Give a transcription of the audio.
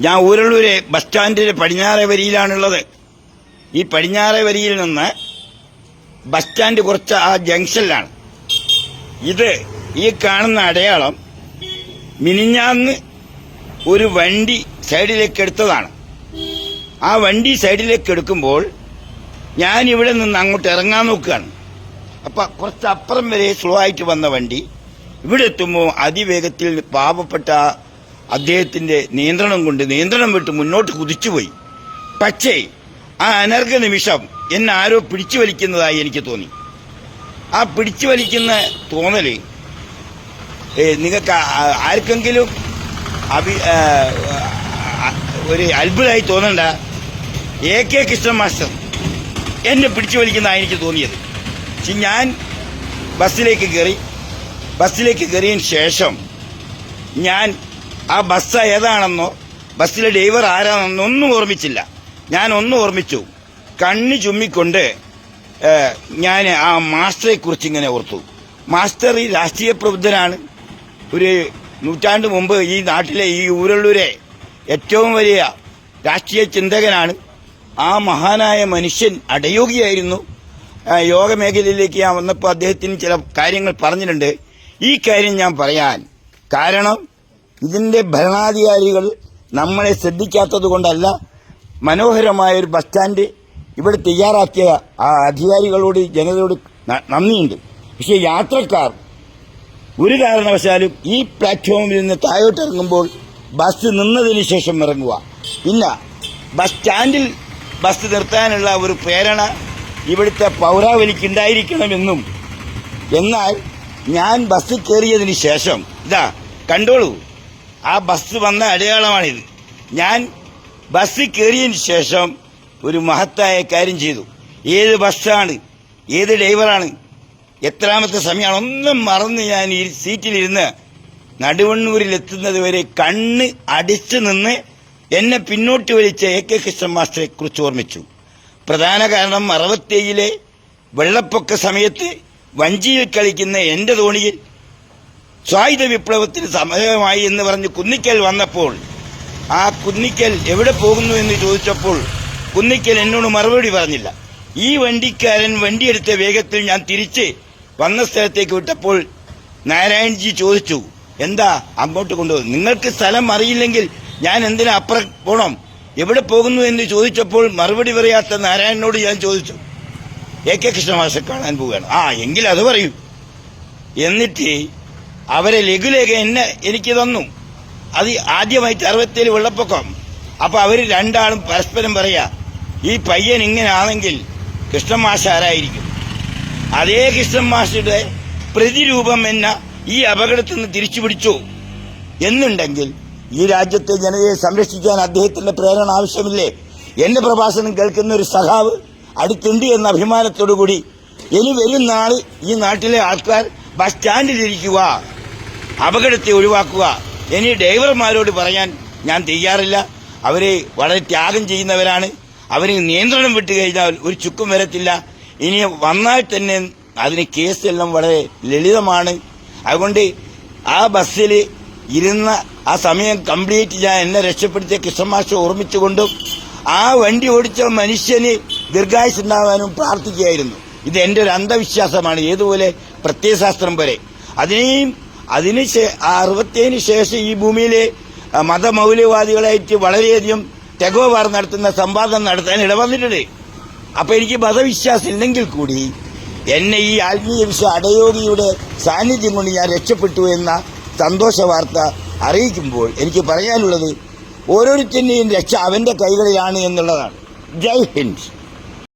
ഞാൻ ഊരള്ളൂര് ബസ് സ്റ്റാൻഡിന്റെ പടിഞ്ഞാറെ വരിയിലാണുള്ളത്. ഈ പടിഞ്ഞാറെ വരിയിൽ നിന്ന് ബസ് സ്റ്റാൻഡ് കുറച്ച് ആ ജംഗ്ഷനിലാണ്. ഇത് ഈ കാണുന്ന അടയാളം മിനിഞ്ഞാന്ന് ഒരു വണ്ടി സൈഡിലേക്ക് എടുത്തതാണ്. ആ വണ്ടി സൈഡിലേക്ക് എടുക്കുമ്പോൾ ഞാൻ ഇവിടെ നിന്ന് അങ്ങോട്ട് ഇറങ്ങാൻ നോക്കുകയാണ്. അപ്പം കുറച്ച് അപ്പുറം വരെ സ്ലോ ആയിട്ട് വന്ന വണ്ടി. ഇവിടെ എത്തുമ്പോൾ അതിവേഗത്തിൽ പാവപ്പെട്ട അദ്ദേഹത്തിന്റെ നിയന്ത്രണം കൊണ്ട് നിയന്ത്രണം വിട്ട് മുന്നോട്ട് കുതിച്ചുപോയി. പക്ഷേ ആ അനർഘ നിമിഷം എന്നെ ആരോ പിടിച്ചു വലിക്കുന്നതായി എനിക്ക് തോന്നി. ആ പിടിച്ചു വലിക്കുന്ന തോന്നൽ നിങ്ങൾക്ക് ആർക്കെങ്കിലും അഭി ഒരു അത്ഭുതമായി തോന്നണ്ട. എ കെ കൃഷ്ണൻ മാസ്റ്റർ എന്നെ പിടിച്ചു വലിക്കുന്നതായി എനിക്ക് തോന്നിയത്. പക്ഷെ ഞാൻ ബസ്സിലേക്ക് കയറി ബസ്സിലേക്ക് കയറിയതിന് ശേഷം ഞാൻ ആ ബസ് ഏതാണെന്നോ? ബസ്സിലെ ഡ്രൈവർ ആരാണെന്നോ ഒന്നും ഓർമ്മിച്ചില്ല. ഞാൻ ഒന്നും ഓർമ്മിച്ചു. കണ്ണു ചുമ്മിക്കൊണ്ട് ഞാൻ ആ മാസ്റ്ററെ കുറിച്ച് ഇങ്ങനെ ഓർത്തു. മാസ്റ്റർ ഈ രാഷ്ട്രീയ പ്രബുദ്ധനാണ്. ഒരു നൂറ്റാണ്ട് മുമ്പ് ഈ നാട്ടിലെ ഈ ഊരള്ളൂരെ ഏറ്റവും വലിയ രാഷ്ട്രീയ ചിന്തകനാണ്. ആ മഹാനായ മനുഷ്യൻ അടയോഗിയായിരുന്നു ആ, യോഗ മേഖലയിലേക്ക് ഞാൻ വന്നപ്പോൾ അദ്ദേഹത്തിന് ചില കാര്യങ്ങൾ പറഞ്ഞിട്ടുണ്ട്. ഈ കാര്യം ഞാൻ പറയാൻ കാരണം ഇതിന്റെ ഭരണാധികാരികൾ നമ്മളെ ശ്രദ്ധിക്കാത്തത് കൊണ്ടല്ല മനോഹരമായ ഒരു ബസ് സ്റ്റാൻഡ് ഇവിടെ തയ്യാറാക്കിയ ആ അധികാരികളോട് ജനതയോട് നന്ദിയുണ്ട്. പക്ഷേ യാത്രക്കാർ ഒരു കാരണവശാലും ഈ പ്ലാറ്റ്ഫോമിൽ നിന്ന് താഴോട്ട് ഇറങ്ങുമ്പോൾ ബസ് നിന്നതിന് ശേഷം ഇറങ്ങുക. പിന്നെ ബസ് സ്റ്റാൻഡിൽ ബസ് നിർത്താനുള്ള ഒരു പ്രേരണ ഇവിടുത്തെ പൗരാവലിക്ക് ഉണ്ടായിരിക്കണമെന്നും എന്നാൽ ഞാൻ ബസ്സിൽ കയറിയതിന് ശേഷം ഇതാ കണ്ടോളൂ. ആ ബസ് വന്ന അടയാളമാണിത്. ഞാൻ ബസ്സിൽ കയറിയതിന് ശേഷം ഒരു മഹത്തായ കാര്യം ചെയ്തു. ഏത് ബസ്സാണ് ഏത് ഡ്രൈവറാണ് എത്രാമത്തെ സമയമാണ് ഒന്നും മറന്ന് ഞാൻ ഈ സീറ്റിലിരുന്ന് നടുവണ്ണൂരിൽ എത്തുന്നത് വരെ കണ്ണ് അടിച്ചു നിന്ന് എന്നെ പിന്നോട്ട് വലിച്ച എ കെ കൃഷ്ണൻ മാസ്റ്ററെ കുറിച്ച് ഓർമ്മിച്ചു. പ്രധാന കാരണം അറുപത്തേഴിലെ വെള്ളപ്പൊക്ക സമയത്ത് വഞ്ചിയിൽ കളിക്കുന്ന എന്റെ തോണിയിൽ സ്വായുധ വിപ്ലവത്തിന് സമയമായി എന്ന് പറഞ്ഞ് കുന്നിക്കൽ വന്നപ്പോൾ ആ കുന്നിക്കൽ എവിടെ പോകുന്നു എന്ന് ചോദിച്ചപ്പോൾ കുന്നിക്കൽ എന്നോട് മറുപടി പറഞ്ഞില്ല. ഈ വണ്ടിക്കാരൻ വണ്ടിയെടുത്ത വേഗത്തിൽ ഞാൻ തിരിച്ച് വന്ന സ്ഥലത്തേക്ക് വിട്ടപ്പോൾ നാരായൺജി ചോദിച്ചു എന്താ അങ്ങോട്ട് കൊണ്ടുപോകും നിങ്ങൾക്ക് സ്ഥലം അറിയില്ലെങ്കിൽ ഞാൻ എന്തിനാ അപ്പുറം പോണം? എവിടെ പോകുന്നു എന്ന് ചോദിച്ചപ്പോൾ മറുപടി പറയാത്ത നാരായണനോട് ഞാൻ ചോദിച്ചു എ കെ കൃഷ്ണമാഷ കാണാൻ പോവുകയാണ്. ആ എങ്കിൽ അത് പറയൂ. എന്നിട്ട് അവരെ ലഘുലേഖ എന്നെ എനിക്ക് തന്നു. അത് ആദ്യമായിട്ട് അറുപത്തേഴ് വെള്ളപ്പൊക്കം. അപ്പൊ അവർ രണ്ടാളും പരസ്പരം പറയാ ഈ പയ്യൻ ഇങ്ങനാണെങ്കിൽ കൃഷ്ണമാഷ ആരായിരിക്കും? അതേ കൃഷ്ണൻ മാഷയുടെ പ്രതിരൂപം എന്ന ഈ അപകടത്തിൽ നിന്ന് തിരിച്ചു പിടിച്ചു എന്നുണ്ടെങ്കിൽ ഈ രാജ്യത്തെ ജനതയെ സംരക്ഷിക്കാൻ അദ്ദേഹത്തിന്റെ പ്രേരണ ആവശ്യമില്ലേ? എന്റെ പ്രഭാഷണം കേൾക്കുന്ന ഒരു സഖാവ് അടുത്തുണ്ട് എന്ന അഭിമാനത്തോടു കൂടി ഇനി വരും നാൾ ഈ നാട്ടിലെ ആൾക്കാർ ബസ് സ്റ്റാൻഡിലിരിക്കുക അപകടത്തെ ഒഴിവാക്കുക. ഇനി ഡ്രൈവർമാരോട് പറയാൻ ഞാൻ തയ്യാറില്ല. അവർ വളരെ ത്യാഗം ചെയ്യുന്നവരാണ്. അവർ നിയന്ത്രണം വിട്ടു കഴിഞ്ഞാൽ ഒരു ചുക്കും വരത്തില്ല. ഇനി വന്നാൽ തന്നെ അതിന് കേസെല്ലാം വളരെ ലളിതമാണ്. അതുകൊണ്ട് ആ ബസ്സിൽ ഇരുന്ന ആ സമയം കംപ്ലീറ്റ് ഞാൻ എന്നെ രക്ഷപ്പെടുത്തിയ കൃഷ്ണമാഷ ഓർമ്മിച്ചുകൊണ്ടും ആ വണ്ടി ഓടിച്ച മനുഷ്യന് ദീർഘായുസ് ഉണ്ടാവാനും പ്രാർത്ഥിക്കുകയായിരുന്നു. ഇത് എന്റെ ഒരു അന്ധവിശ്വാസമാണ്. ഏതുപോലെ പ്രത്യയശാസ്ത്രം വരെ അതിനെയും അതിന് അറുപത്തേന് ശേഷം ഈ ഭൂമിയിലെ മതമൗല്യവാദികളായിട്ട് വളരെയധികം തെഗോവാർ നടത്തുന്ന സംവാദം നടത്താൻ ഇടവന്നിട്ടുണ്ട്. അപ്പൊ എനിക്ക് മതവിശ്വാസം ഇല്ലെങ്കിൽ കൂടി എന്നെ ഈ ആത്മീയ വിശ്വ അടയോഗിയുടെ സാന്നിധ്യം കൊണ്ട് ഞാൻ രക്ഷപ്പെട്ടു എന്ന സന്തോഷ വാർത്ത അറിയിക്കുമ്പോൾ എനിക്ക് പറയാനുള്ളത് ഓരോരുത്തരുടെയും രക്ഷ അവന്റെ കൈകളിലാണ് എന്നുള്ളതാണ്. ജയ് ഹിന്ദ്.